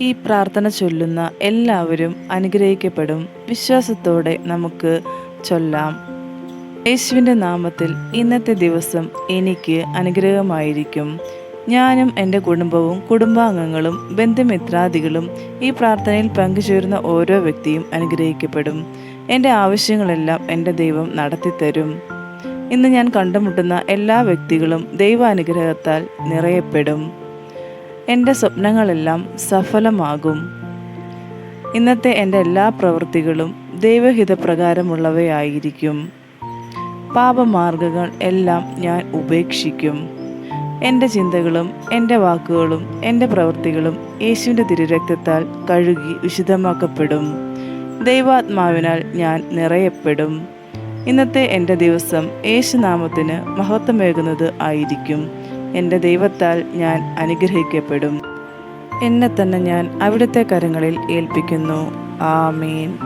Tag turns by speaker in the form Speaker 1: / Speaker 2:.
Speaker 1: ഈ പ്രാർത്ഥന ചൊല്ലുന്ന എല്ലാവരും അനുഗ്രഹിക്കപ്പെടും. വിശ്വാസത്തോടെ നമുക്ക് ചൊല്ലാം. യേശുവിന്റെ നാമത്തിൽ ഇന്നത്തെ ദിവസം എനിക്ക് അനുഗ്രഹമായിരിക്കും. ഞാനും എന്റെ കുടുംബവും കുടുംബാംഗങ്ങളും ബന്ധുമിത്രാദികളും ഈ പ്രാർത്ഥനയിൽ പങ്കുചേരുന്ന ഓരോ വ്യക്തിയും അനുഗ്രഹിക്കപ്പെടും. എന്റെ ആവശ്യങ്ങളെല്ലാം എന്റെ ദൈവം നടത്തിത്തരും. ഇന്ന് ഞാൻ കണ്ടുമുട്ടുന്ന എല്ലാ വ്യക്തികളും ദൈവാനുഗ്രഹത്താൽ നിറയപ്പെടും. എന്റെ സ്വപ്നങ്ങളെല്ലാം സഫലമാകും. ഇന്നത്തെ എന്റെ എല്ലാ പ്രവൃത്തികളും ദൈവഹിതപ്രകാരമുള്ളവയായിരിക്കും. പാപമാർഗങ്ങൾ എല്ലാം ഞാൻ ഉപേക്ഷിക്കും. എന്റെ ചിന്തകളും എന്റെ വാക്കുകളും എന്റെ പ്രവൃത്തികളും യേശുവിന്റെ തിരുരക്തത്താൽ കഴുകി വിശുദ്ധമാക്കപ്പെടും. ദൈവാത്മാവിനാൽ ഞാൻ നിറയപ്പെടും. ഇന്നത്തെ എന്റെ ദിവസം യേശുനാമത്തിന് മഹത്വമേകുന്നത് ആയിരിക്കും. എന്റെ ദൈവത്താൽ ഞാൻ അനുഗ്രഹിക്കപ്പെടും. എന്നെ തന്നെ ഞാൻ അവിടുത്തെ കരങ്ങളിൽ ഏൽപ്പിക്കുന്നു. ആമീൻ.